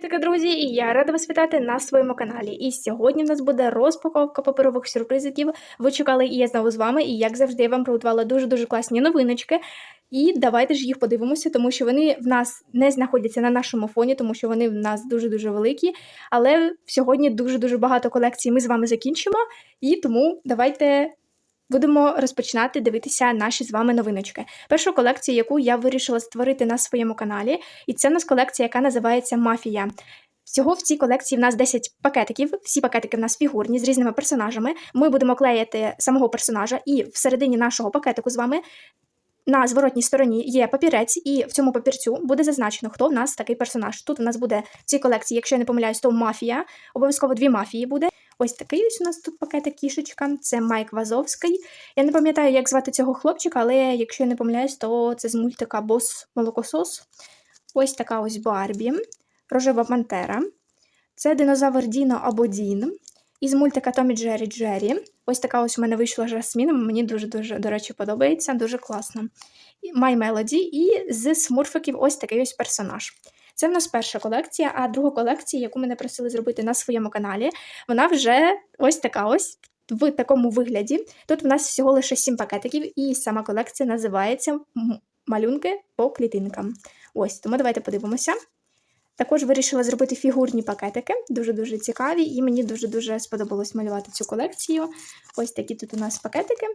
Привіт, друзі, і я рада вас вітати на своєму каналі. І сьогодні в нас буде розпаковка паперових сюрпризиків. Ви чекали, і я знову з вами. І як завжди, я вам приготувала дуже-дуже класні новиночки. І давайте ж їх подивимося, тому що вони в нас не знаходяться на нашому фоні, тому що вони в нас дуже-дуже великі. Але сьогодні дуже-дуже багато колекцій ми з вами закінчимо. І тому давайте будемо розпочинати дивитися наші з вами новиночки. Першу колекцію, яку я вирішила створити на своєму каналі, і це в нас колекція, яка називається Мафія. Всього в цій колекції в нас 10 пакетиків. Всі пакетики в нас фігурні з різними персонажами. Ми будемо клеїти самого персонажа, і всередині нашого пакетику з вами на зворотній стороні є папірець, і в цьому папірцю буде зазначено, хто в нас такий персонаж. Тут у нас буде в цій колекції, якщо я не помиляюсь, то мафія. Обов'язково дві мафії буде. Ось такий ось у нас тут пакетик кішечка. Це Майк Вазовський. Я не пам'ятаю, як звати цього хлопчика, але якщо я не помиляюсь, то це з мультика Бос Молокосос. Ось така ось Барбі, рожева пантера. Це динозавр Діно або Дін. Із мультика Томі Джері Джері. Ось така ось у мене вийшла жасмін. Мені дуже-дуже, до речі, подобається, дуже класно. My Melody і з смурфиків ось такий ось персонаж. Це в нас перша колекція, а друга колекція, яку мене просили зробити на своєму каналі, вона вже ось така ось в такому вигляді. Тут в нас всього лише 7 пакетиків, і сама колекція називається Малюнки по клітинкам. Ось, тому давайте подивимося. Також вирішила зробити фігурні пакетики, дуже-дуже цікаві, і мені дуже-дуже сподобалось малювати цю колекцію. Ось такі тут у нас пакетики.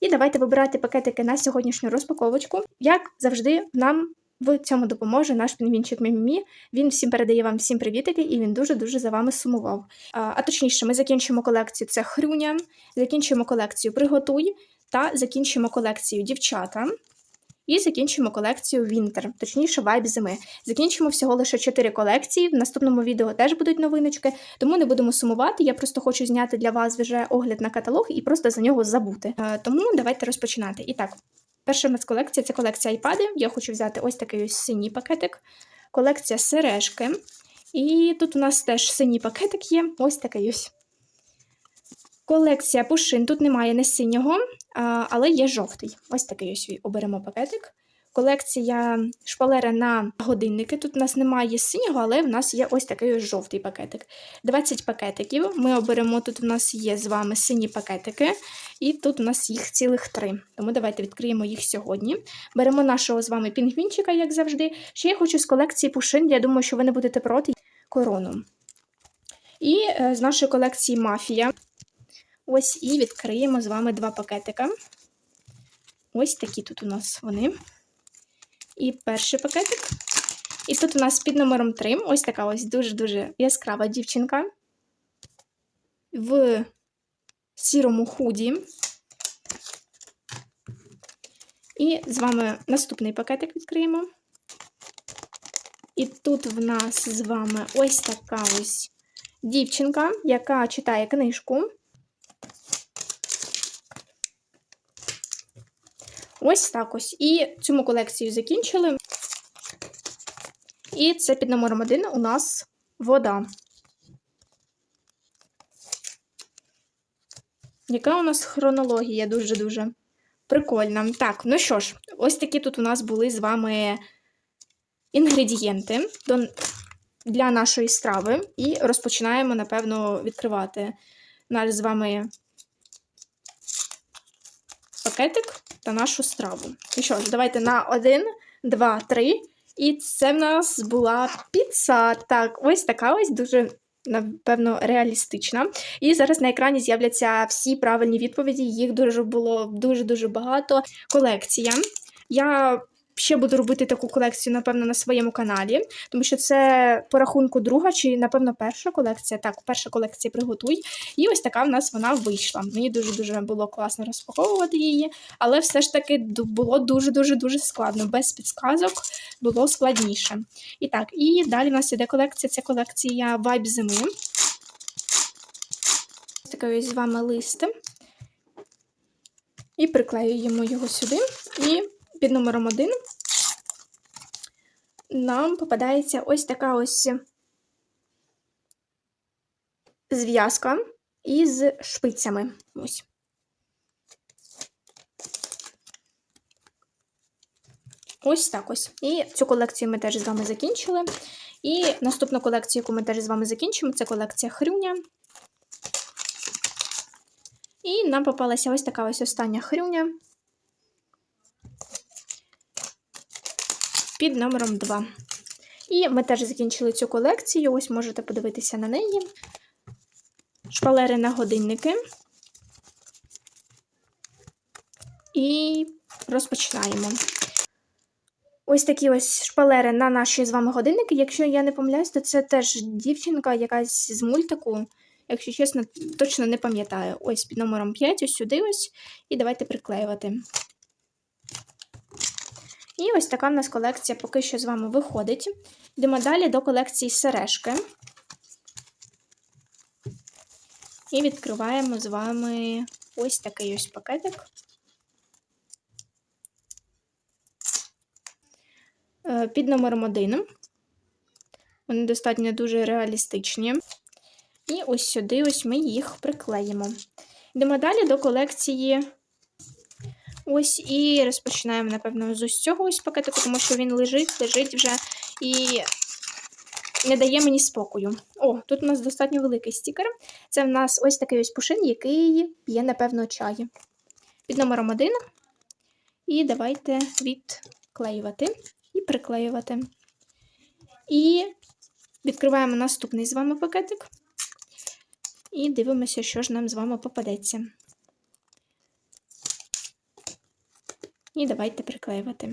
І давайте вибирати пакетики на сьогоднішню розпаковочку. Як завжди, нам в цьому допоможе наш пінгвінчик Мімімі. Він всім передає вам всім привітики, і він дуже-дуже за вами сумував. А, а точніше, ми закінчимо колекцію це Хрюня, закінчимо колекцію Приготуй та закінчимо колекцію Дівчата. І закінчимо колекцію Вінтер, точніше, вайб зими. Закінчимо всього лише 4 колекції. В наступному відео теж будуть новиночки, тому не будемо сумувати. Я просто хочу зняти для вас вже огляд на каталог і просто за нього забути. Тому давайте розпочинати. І так, перша в нас колекція це колекція айпади. Я хочу взяти ось такий ось синій пакетик, колекція сережки. І тут у нас теж синій пакетик є, ось такий ось. Колекція пушин. Тут немає не синього, але є жовтий. Ось такий ось оберемо пакетик. Колекція шпалери на годинники. Тут у нас немає синього, але в нас є ось такий ось жовтий пакетик. 20 пакетиків. Ми оберемо, тут у нас є з вами сині пакетики, і тут у нас їх цілих три. Тому давайте відкриємо їх сьогодні. Беремо нашого з вами пінгвінчика, як завжди. Ще я хочу з колекції пушин, я думаю, що ви не будете проти корону. І е, з нашої колекції мафія. Ось і відкриємо з вами два пакетика. Ось такі тут у нас вони. І перший пакетик. І тут у нас під номером 3 ось така ось дуже-дуже яскрава дівчинка в сірому худі. І з вами наступний пакетик відкриємо. І тут в нас з вами ось така ось дівчинка, яка читає книжку. Ось так ось. І ми колекцію закінчили. І це під номером один у нас вода. Яка у нас хронологія дуже-дуже прикольна. Так, ну що ж, ось такі тут у нас були з вами інгредієнти для нашої страви. І розпочинаємо, напевно, відкривати наш з вами пакетик та нашу страву. І що ж, давайте на один, два, три. І це в нас була піца. Так, ось така ось дуже. Напевно, реалістична. І зараз на екрані з'являться всі правильні відповіді. Їх дуже було дуже-дуже багато. Колекція. Я ще буду робити таку колекцію, напевно, на своєму каналі, тому що це по рахунку друга, чи, напевно, перша колекція. Так, перша колекція приготуй. І ось така в нас вона вийшла. Мені дуже-дуже було класно розпаковувати її, але все ж таки було дуже-дуже дуже складно. Без підсказок було складніше. І так, і далі в нас іде колекція. Це колекція Vibe зими. Такий з вами лист. І приклеюємо його сюди. І під номером 1 нам попадається ось така ось зв'язка із шпицями. Ось. Ось так ось. І цю колекцію ми теж з вами закінчили. І наступну колекцію, яку ми теж з вами закінчимо, це колекція хрюня. І нам попалася ось така ось остання хрюня під номером 2. І ми теж закінчили цю колекцію. Ось можете подивитися на неї. Шпалери на годинники. І розпочинаємо. Ось такі ось шпалери на наші з вами годинники. Якщо я не помиляюсь, то це теж дівчинка якась з мультику. Якщо чесно, точно не пам'ятаю. Ось під номером 5, ось сюди ось. І давайте приклеювати. І ось така в нас колекція поки що з вами виходить. Йдемо далі до колекції сережки. І відкриваємо з вами ось такий ось пакетик. Е, Під номером 1. Вони достатньо дуже реалістичні. І ось сюди ось ми їх приклеїмо. Йдемо далі до колекції. Ось і розпочинаємо, напевно, з ось цього ось пакетику, тому що він лежить, лежить вже і не дає мені спокою. О, тут у нас достатньо великий стікер. Це в нас ось такий ось пушин, який п'є, напевно, чай. Під номером 1. І давайте відклеювати і приклеювати. І відкриваємо наступний з вами пакетик. І дивимося, що ж нам з вами попадеться. І давайте приклеювати.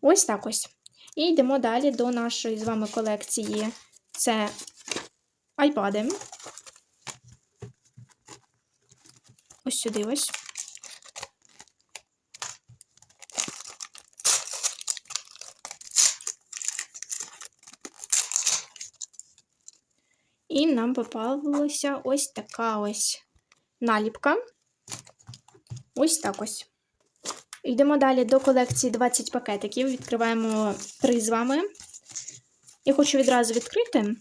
Ось так ось. І йдемо далі до нашої з вами колекції. Це айпади. Ось сюди ось. І нам попалася ось така ось наліпка. Ось так ось. Йдемо далі до колекції 20 пакетиків. Відкриваємо три з вами. Я хочу відразу відкрити.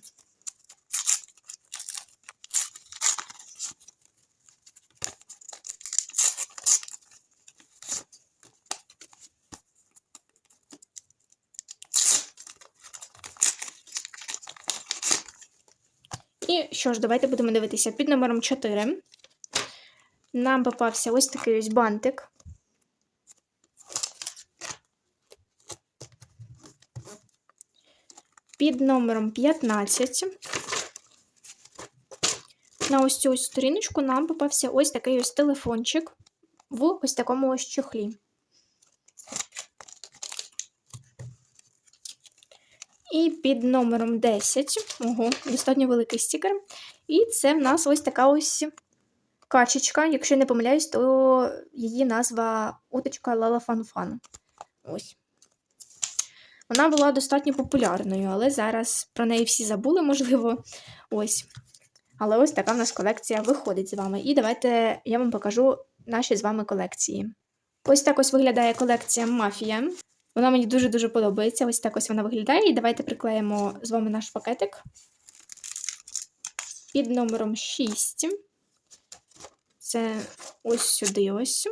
І що ж, давайте будемо дивитися під номером 4. Нам попався ось такий ось бантик. Під номером 15. На ось цю сторіночку нам попався ось такий ось телефончик в ось такому ось чохлі. І під номером 10, ого, достатньо великий стікер. І це в нас ось така ось качечка. Якщо не помиляюсь, то її назва уточка Лала Фан-Фан. Ось. Вона була достатньо популярною, але зараз про неї всі забули, можливо. Ось. Але ось така в нас колекція виходить з вами. І давайте я вам покажу наші з вами колекції. Ось так ось виглядає колекція Мафія. Вона мені дуже-дуже подобається. Ось так ось вона виглядає. І давайте приклеїмо з вами наш пакетик під номером 6. Це ось сюди ось.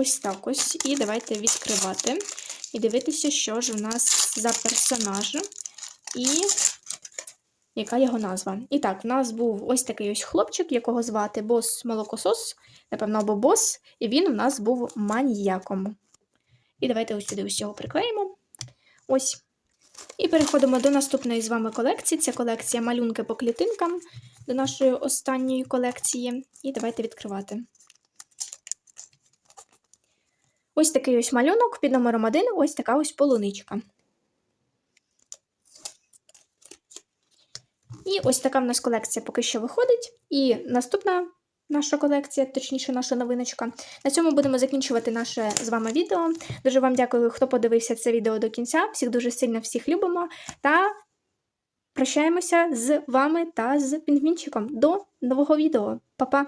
Ось так ось. І давайте відкривати і дивитися, що ж у нас за персонаж і яка його назва. І так, в нас був ось такий ось хлопчик, якого звати Бос Молокосос, напевно, або бос, і він у нас був маніяком. І давайте ось сюди ось його приклеїмо. Ось. І переходимо до наступної з вами колекції. Це колекція малюнки по клітинкам до нашої останньої колекції. І давайте відкривати. Ось такий ось малюнок під номером 1, ось така ось полуничка. І ось така в нас колекція поки що виходить. І наступна наша колекція, точніше, наша новиночка. На цьому будемо закінчувати наше з вами відео. Дуже вам дякую, хто подивився це відео до кінця. Всіх дуже сильно всіх любимо. Та прощаємося з вами та з пінгвінчиком. До нового відео. Па-па!